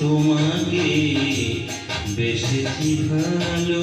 তোমাকে বেসেছি ভালো।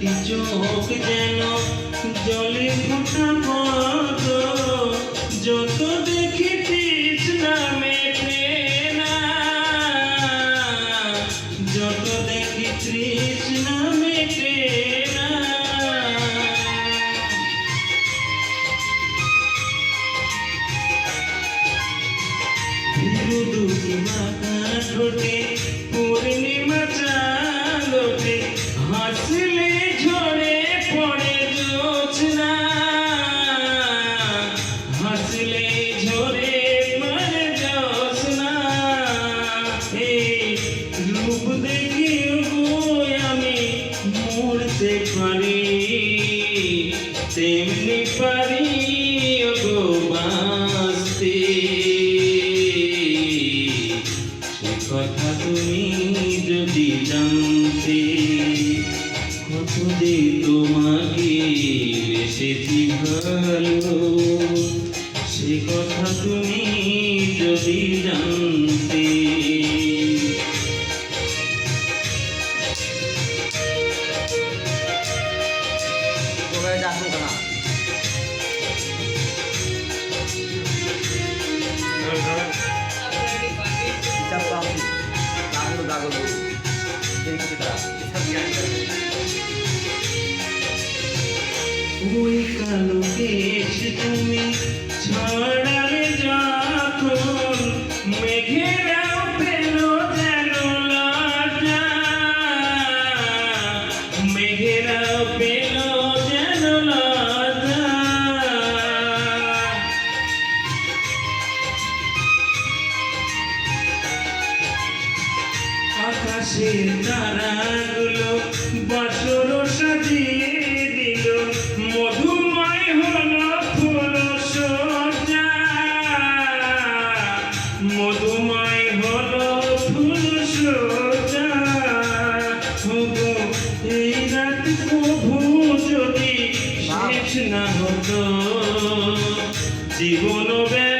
দুটি চোখ যেন জলে ফোটা পদ যত দেখি তৃষ্ণা মেটে না, যত দেখি তৃষ্ণা মেটে না। দুটি মাথা ঠোঁটে, পূর্ণিমা চালোতে হাসলে তেমনি পারি গো বাঁচতে। কথা তুমি যদি জানতে কত যে তোমাকে বেসেছি ভালো? সে কথা তুমি যদি জানতে তারা হিসাব জ্ঞান ওই কালো কেশ তুমি আকাশের তারাগুলো বাসর সাজিয়ে দিল। মধুময় হলো ফুল সজ্জা মধুময় হলো ফুল ওগো, এই রাত প্রভু যদি শেষ না হতো জীবন বেলা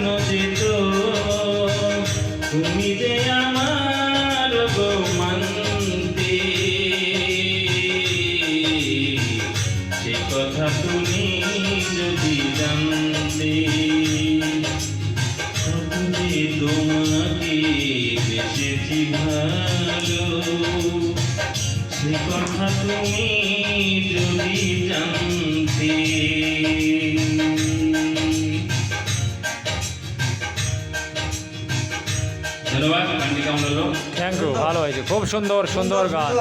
যেত তুমি যে আমার গো মানতে সে কথা তুমি যদি জানতে। কতদিন তোমাকে বেসেছি ভালো। কথা তুমি যদি জানতে। ধন্যবাদ থ্যাংক ইউ ভালো হয়েছে। খুব সুন্দর সুন্দর গান।